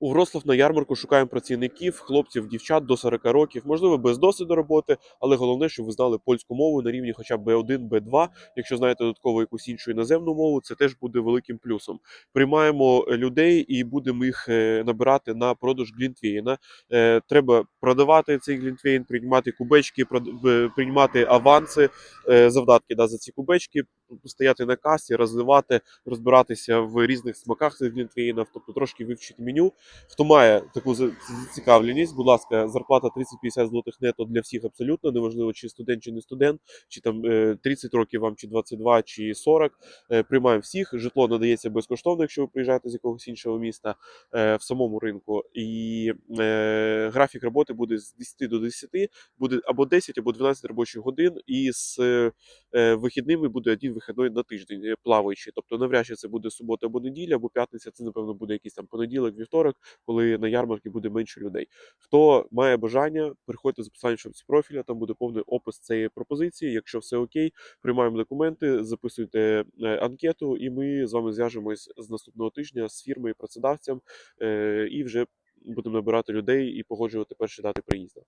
У Вроцлав на ярмарку шукаємо працівників, хлопців, дівчат до 40 років, можливо, без досвіду роботи, але головне, щоб ви знали польську мову на рівні хоча б B1, B2. Якщо знаєте додатково якусь іншу іноземну мову, це теж буде великим плюсом. Приймаємо людей і будемо їх е, набирати на продаж Глінтвейна. Е, Треба продавати цей Глінтвейн, приймати кубечки, е, приймати аванси, завдатки да, за ці кубечки, стояти на касі, розливати, розбиратися в різних смаках цих тобто трошки вивчити меню. Хто має таку зацікавленість, будь ласка, зарплата 30-50 злотих нето для всіх абсолютно, неважливо, чи студент, чи не студент, чи там е, 30 років вам, чи 22, чи 40. Е, Приймаємо всіх. Житло надається безкоштовно, якщо ви приїжджаєте з якогось іншого міста е, в самому ринку. І е, графік роботи буде з 10 до 10, буде або 10, або 12 робочих годин, і з е, вихідними буде один вихідний на тиждень е, плаваючий. Тобто навряд чи це буде субота або неділя, або п'ятниця. Це напевно буде якийсь там понеділок, вівторок, коли на ярмарці буде менше людей. Хто має бажання, приходьте за посиланням шапці профіля, там буде повний опис цієї пропозиції. Якщо все окей, приймаємо документи, записуйте е, анкету, і ми з вами зв'яжемось з наступного тижня з фірмою, працедавцем, е, і вже будемо набирати людей і погоджувати перші дати приїзду.